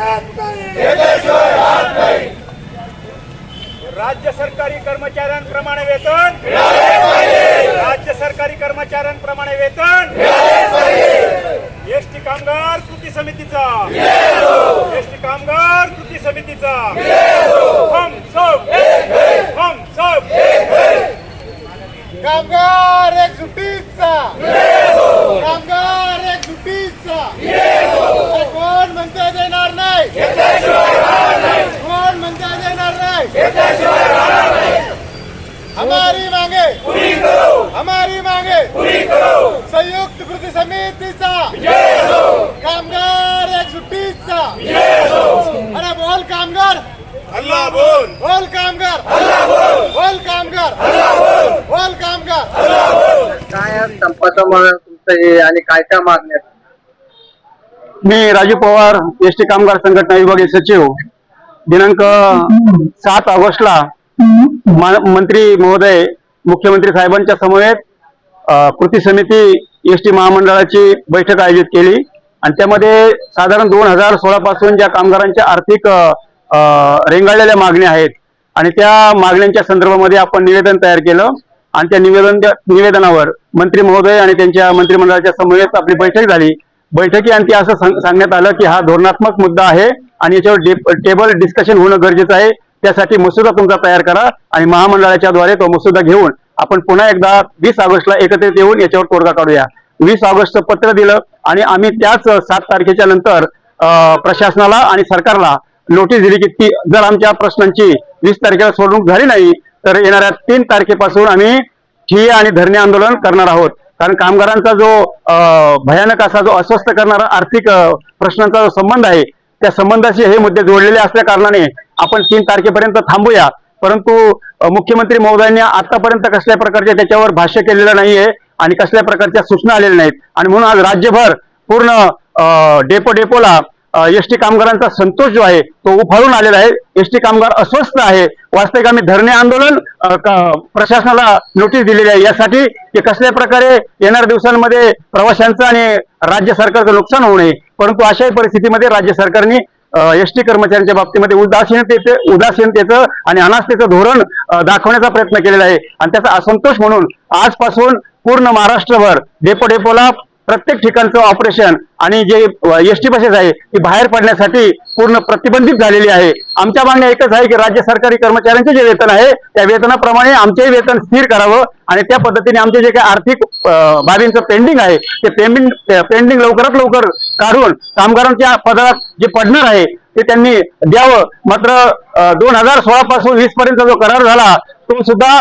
नाही राज्य सरकारी कर्मचाऱ्यांप्रमाणे वेतन राज्य सरकारी कर्मचाऱ्यांप्रमाणे वेतन एसटी कामगार कृती समितीचा एसटी कामगार कृती समितीचा हम सब हम सब कामगार एक सुट्टीचा कामगार एक सुट्टीचा कोण म्हणता देणार नाही कोण म्हणता देणार नाही हमारी मांगे हमारी मांगे संयुक्त कृती समितीचा कामगार एक सुट्टीचा अरे बोल कामगार अल्लाह बोल बोल कामगार बोल कामगार बोल कामगार काय आहे? संपाचं मग तुमचं हे आणि काय काय मागण्या? मी राजू पवार एस टी कामगार संघटना विभागीय सचिव. दिनांक सात ऑगस्टला मंत्री महोदय मुख्यमंत्री साहेबांच्या समवेत कृती समिती एस टी महामंडळाची बैठक आयोजित केली. आणि त्यामध्ये साधारण दोन हजार सोळा पासून ज्या कामगारांच्या आर्थिक रेंगाळलेल्या मागण्या आहेत आणि त्या मागण्यांच्या संदर्भामध्ये आपण निवेदन तयार केलं. आणि त्या निवेदन निवेदनावर मंत्री महोदय आणि त्यांच्या मंत्रिमंडळाच्या समवेत आपली बैठक झाली. बैठकी आणि ती असं सांगण्यात आलं की हा धोरणात्मक मुद्दा आहे आणि याच्यावर टेबल डिस्कशन होणं गरजेचं आहे. त्यासाठी मसुदा तुमचा तयार करा आणि महामंडळाच्या द्वारे तो मसुदा घेऊन आपण पुन्हा एकदा वीस ऑगस्टला एकत्रित येऊन याच्यावर तोडगा काढूया. वीस ऑगस्टचं पत्र दिलं आणि आम्ही त्याच सात तारखेच्या नंतर प्रशासनाला आणि सरकारला नोटीस दिली की ती जर आमच्या प्रश्नांची वीस तारखेला सोडवणूक झाली नाही तर येणाऱ्या तीन तारखेपासून आम्ही ठिय्या आणि धरणे आंदोलन करणार आहोत. कारण कामगारांचा जो भयानक असा जो अस्वस्थ करणारा आर्थिक प्रश्नांचा जो संबंध आहे त्या संबंधाशी हे मुद्दे जोडलेले असल्या कारणाने आपण तीन तारखेपर्यंत थांबूया. परंतु मुख्यमंत्री महोदयांनी आतापर्यंत कसल्या प्रकारचे त्याच्यावर भाष्य केलेलं नाहीये. आणि कसल्या प्रकारच्या सूचना आलेल्या नाहीत. आणि म्हणून आज राज्यभर पूर्ण डेपो डेपोला एस टी कामगारांचा संतोष जो आहे तो उफाळून आलेला आहे. एस टी कामगार अस्वस्थ आहे. वास्तविक आम्ही धरणे आंदोलन प्रशासनाला नोटीस दिलेली आहे. यासाठी की कसल्या प्रकारे येणाऱ्या दिवसांमध्ये प्रवाशांचं आणि राज्य सरकारचं नुकसान होऊ नये. परंतु अशाही परिस्थितीमध्ये राज्य सरकारने एस टी कर्मचाऱ्यांच्या बाबतीमध्ये उदासीनतेचे उदासीनतेचं आणि अनास्थेचं धोरण दाखवण्याचा प्रयत्न केलेला आहे. आणि त्याचा असंतोष म्हणून आजपासून पूर्ण महाराष्ट्रभर डेपो डेपोला प्रत्येक ठिकाणचं ऑपरेशन आणि जे एस टी बसेस आहे ती बाहेर पडण्यासाठी पूर्ण प्रतिबंधित झालेली आहे. आमच्या मागण्या एकच आहे की राज्य सरकारी कर्मचाऱ्यांचे जे वेतन आहे त्या वेतनाप्रमाणे आमचेही वेतन स्थिर करावं आणि त्या पद्धतीने आमचे जे काही आर्थिक बाबींचं पेंडिंग आहे ते पेंडिंग पेंडिंग लवकरात लवकर काढून कामगारांच्या पदरात जे पडणार आहे ते त्यांनी द्यावं. मात्र दोन हजार सोळा पासून वीस पर्यंत जो करार झाला तो सुद्धा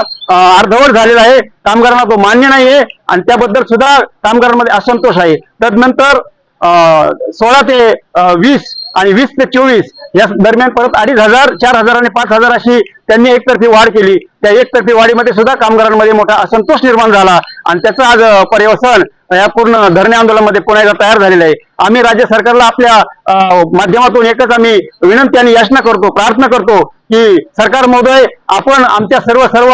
अर्धवट झालेला आहे. कामगारांना तो मान्य नाहीये आणि त्याबद्दल सुद्धा कामगारांमध्ये असंतोष आहे. तदनंतर सोळा ते वीस आणि वीस ते चोवीस या दरम्यान परत अडीच हजार चार हजार आणि पाच हजार अशी त्यांनी एकतर्फी वाढ केली. त्या एकतर्फी वाढीमध्ये सुद्धा कामगारांमध्ये मोठा असंतोष निर्माण झाला आणि त्याचं आज पर्यवसन या पूर्ण धरणे आंदोलनामध्ये पुन्हा एकदा तयार झालेलं आहे. आम्ही राज्य सरकारला आपल्या अं, माध्यमातून एकच आम्ही विनंती आणि याचना करतो प्रार्थना करतो की सरकार महोदय आपण आमच्या सर्व सर्व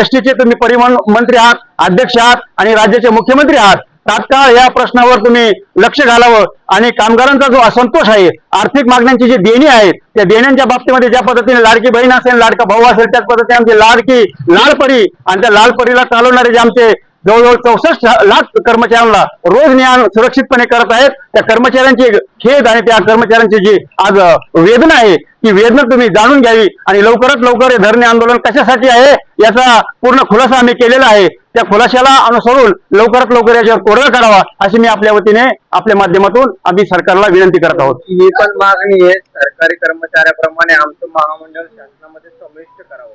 एस टीचे तुम्ही परिवहन मंत्री आहात अध्यक्ष आहात आणि राज्याचे मुख्यमंत्री आहात. तात्काळ या प्रश्नावर तुम्ही लक्ष घालावं. आणि कामगारांचा जो असंतोष आहे आर्थिक मागण्यांची जी देणी आहेत त्या देण्यांच्या बाबतीमध्ये ज्या पद्धतीने लाडकी बहीण असेल लाडका भाऊ असेल त्याच पद्धतीने आमची लाडकी लालपरी आणि त्या लालपरीला चालवणारे जे आमचे जवळजवळ चौसष्ट लाख कर्मचाऱ्यांना रोज न्याय सुरक्षितपणे करत आहेत. त्या कर्मचाऱ्यांची खेद आणि त्या कर्मचाऱ्यांची जी आज वेदना आहे ती वेदना तुम्ही जाणून घ्यावी आणि लवकरात लवकर हे धरणे आंदोलन कशासाठी आहे याचा पूर्ण खुलासा आम्ही केलेला आहे. त्या खुलाशाला अनुसरून लवकरात लवकर याच्यावर कोरडा काढावा अशी मी आपल्या वतीने आपल्या माध्यमातून आम्ही सरकारला विनंती करत आहोत. ही पण मागणी आहे सरकारी कर्मचाऱ्याप्रमाणे आमचं महामंडळ शासनामध्ये समाविष्ट करावं.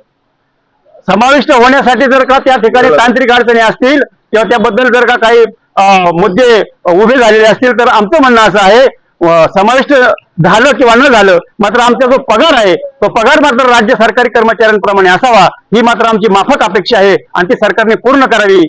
समाविष्ट होण्यासाठी जर का त्या ठिकाणी तांत्रिक अडचणी असतील किंवा त्याबद्दल जर का काही मुद्दे उभे झालेले असतील तर आमचं म्हणणं असं आहे समाविष्ट झालं किंवा न झालं मात्र आमचा जो पगार आहे तो पगार मात्र राज्य सरकारी कर्मचाऱ्यांप्रमाणे असावा ही मात्र आमची माफक अपेक्षा आहे आणि ती सरकारने पूर्ण करावी.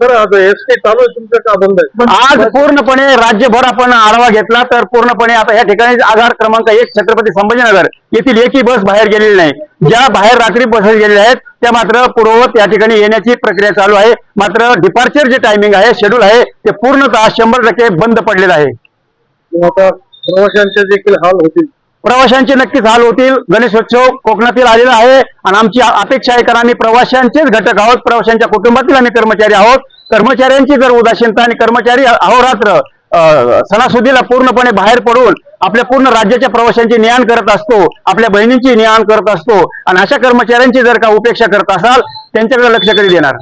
सर आता एस टी चालू आहे तुमचं का बंद आहे? आज पूर्णपणे राज्यभर आपण आढावा घेतला तर पूर्णपणे आता या ठिकाणी आधार क्रमांक एक छत्रपती संभाजीनगर. येथील एकही बस बाहेर गेलेली नाही. ज्या बाहेर रात्री बसेस गेलेल्या आहेत त्या मात्र पूर्ववत या ठिकाणी येण्याची प्रक्रिया चालू आहे. मात्र डिपार्चर जे टायमिंग आहे शेड्यूल आहे ते पूर्णतः शंभर टक्के बंद पडलेलं आहे. आता प्रवाशांचे देखील हाल होतील. प्रवाशांचे नक्कीच हाल होतील. गणेशोत्सव कोकणातील आलेला आहे आणि आमची अपेक्षा आहे कारण आम्ही प्रवाशांचेच घटक आहोत. प्रवाशांच्या कुटुंबातील आम्ही कर्मचारी आहोत. कर्मचाऱ्यांची जर उदासीनता आणि कर्मचारी अहोरात्र सणासुदीला पूर्णपणे बाहेर पडून आपल्या पूर्ण राज्याच्या प्रवाशांची नियाण करत असतो आपल्या बहिणींची नियाण करत असतो आणि अशा कर्मचाऱ्यांची जर का उपेक्षा करत असाल त्यांच्याकडे लक्ष कधी देणार?